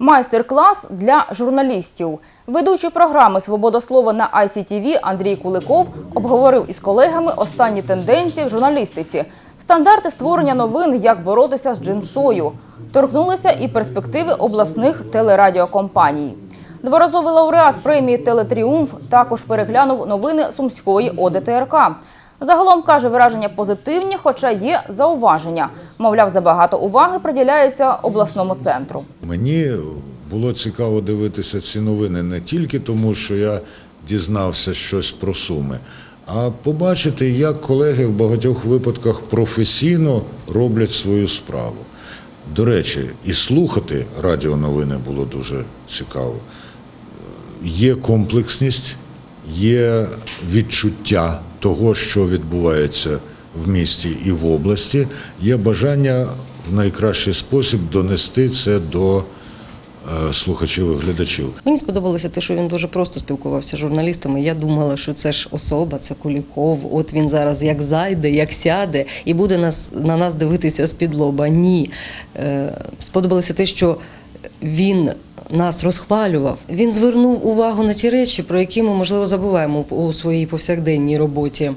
Майстер-клас для журналістів. Ведучий програми Свобода слова на ICTV Андрій Куликов обговорив із колегами останні тенденції в журналістиці, стандарти створення новин, як боротися з джинсою. Торкнулися і перспективи обласних телерадіокомпаній. Дворазовий лауреат премії Телетріумф також переглянув новини Сумської ОДТРК. Загалом каже, враження позитивні, хоча є зауваження. Мовляв, забагато уваги приділяється обласному центру. Мені було цікаво дивитися ці новини не тільки тому, що я дізнався щось про суми, а побачити, як колеги в багатьох випадках професійно роблять свою справу. До речі, і слухати радіоновини було дуже цікаво. Є комплексність, є відчуття того, що відбувається в місті і в області, є бажання в найкращий спосіб донести це до е, слухачів і глядачів. Мені сподобалося те, що він дуже просто спілкувався з журналістами. Я думала, що це ж особа, це Куліков. От він зараз як зайде, як сяде, і буде нас на нас дивитися з-під лоба. Ні. Е, Сподобалося те, що він нас розхвалював. Він звернув увагу на ті речі, про які ми можливо забуваємо у своїй повсякденній роботі.